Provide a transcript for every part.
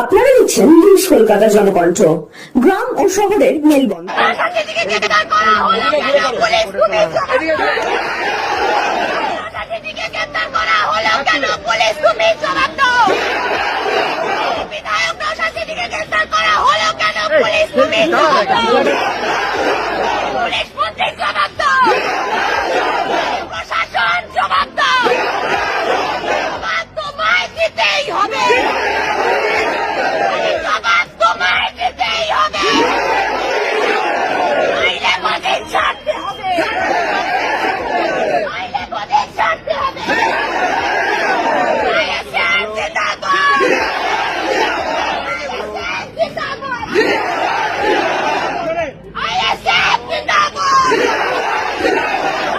আপনারা দেখছেন নিউজ কলকাতা জনকণ্ঠ গ্রাম ও শহরের মেলবন্ধন। পুলিশ তুমি জবাব দাও বিধায়ক শান্তিকে গ্রেফতার করা পুলিশ দাও পুলিশ মন্ত্রী জবাব দাও প্রশাসন জবাব দাও জবাব তোমায় দিতেই হবে জবাব তোমায় দিতেই হবে নইলে পথে ছাড়তে হবে নইলে পথে ছাড়তে হবে! ISF জিন্দাবাদ! ISF জিন্দাবাদ!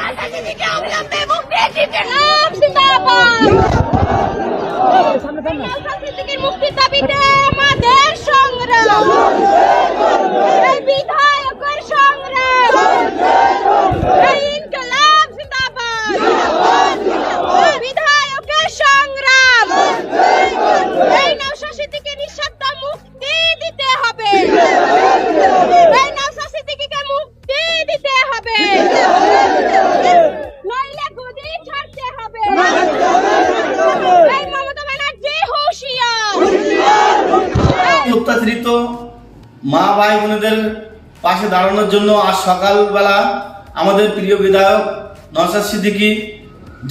আজাদিকে অবিলম্বে মুক্তি দিতে হবে! জিন্দাবাদ! সংস্কৃতিকে মুক্তির দাবিতে আমাদের সংগ্রাম এই বিধায়কের সংগ্রাম এই ইনকলাব জিন্দাবাদ বিধায়কের সংগ্রাম এই নৌশাসিতিকে নিঃশব্দ মুক্তি দিতে হবে এই নৌশাসিতিকে মুক্তি দিতে হবে নইলে গদি ছাড়তে হবে এই মমতা ব্যানার্জি হুঁশিয়ার অত্যাচারিত মা ভাই বোনেদের পাশে দাঁড়ানোর জন্য আজ সকালবেলা আমাদের প্রিয় বিধায়ক নসাদ সিদ্দিকি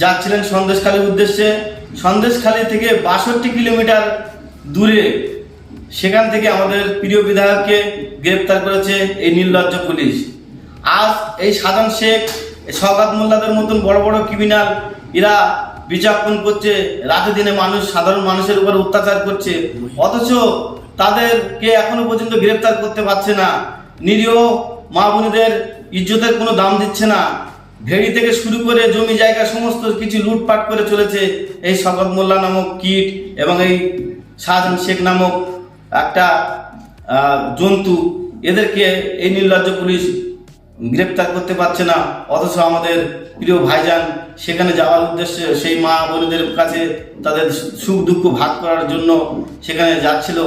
যাচ্ছিলেন সন্দেশখালীর উদ্দেশ্যে। সন্দেশখালী থেকে বাষট্টি কিলোমিটার দূরে সেখান থেকে আমাদের প্রিয় বিধায়ককে গ্রেপ্তার করেছে এই নির্লজ্জ পুলিশ। আজ এই সাধারণ শেখ সকাত মোল্লাদের মতন বড় বড় ক্রিমিনাল এরা বিজ্ঞাপন করছে, রাতে দিনে মানুষ, সাধারণ মানুষের উপর অত্যাচার করছে। অথচ তাদেরকে এখনও পর্যন্ত গ্রেফতার করতে পারছে না। নিরীহ মা বোনদের ইজ্জতের কোনো দাম দিচ্ছে না। ঘেড়ি থেকে শুরু করে জমি জায়গা সমস্ত কিছু লুটপাট করে চলেছে এই শকত মোল্লা নামক কীট এবং এই শাহজাহান শেখ নামক একটা জন্তু। এদেরকে এই নির্লজ্জ পুলিশ গ্রেপ্তার করতে পারছে না। অথচ আমাদের প্রিয় ভাইজান সেখানে যাওয়ার উদ্দেশ্যে সেই মা বোনেদের কাছে তাদের সুখ দুঃখ ভাগ করার জন্য সেখানে যাচ্ছিল।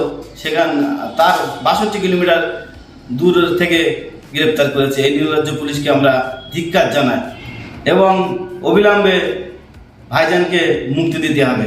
সেখান তার বাষট্টি কিলোমিটার দূর থেকে গ্রেপ্তার করেছে। এই নির্লজ্জ পুলিশকে আমরা ধিক্কার জানাই এবং অবিলম্বে ভাইজানকে মুক্তি দিতে হবে।